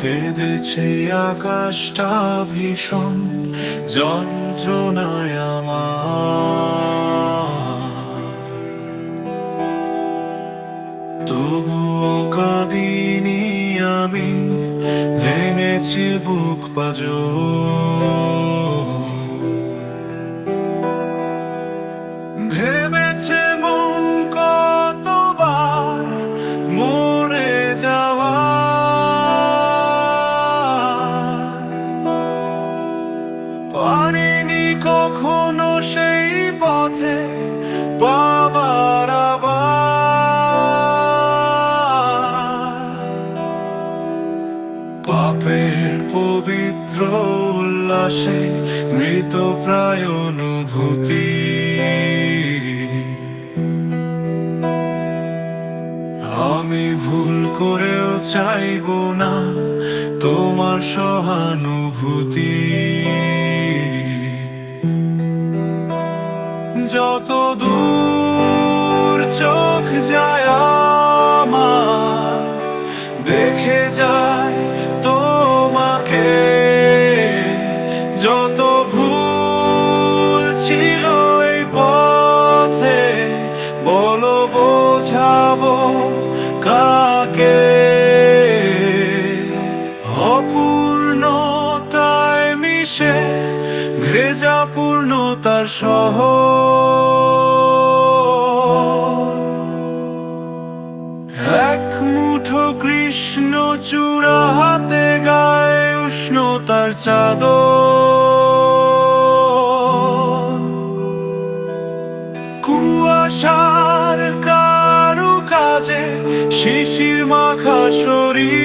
কেঁদেছে আকাশটা ভীষণ যন্ত্রণায় আমার। তবুও কাঁদিনি আমি ভেঙেছি বুক পাজ উল্লাসে মৃত প্রায় অনুভূতি আমি ভুল করেও চাইব না তোমার সহানুভূতি। যত দূর যত ভুল ছিল এই পথে বলো বোঝাবো কাকে? অপূর্ণতায় মিশে ভেজা পূর্ণতার সহ শিশির মাখা শরীর।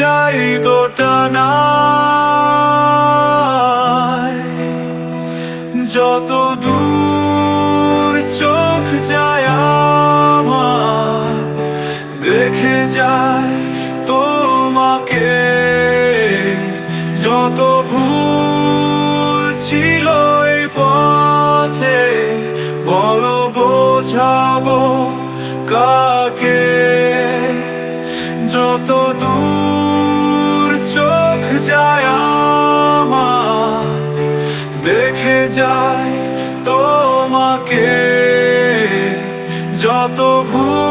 যাই দোটানায় যত দূর চোখ যায় আমার, দেখে যায় তোমাকে। যত ভুল ছিল পথে, বলো বোঝাবো কাকে। যত দূর তোমাকে যত ভুল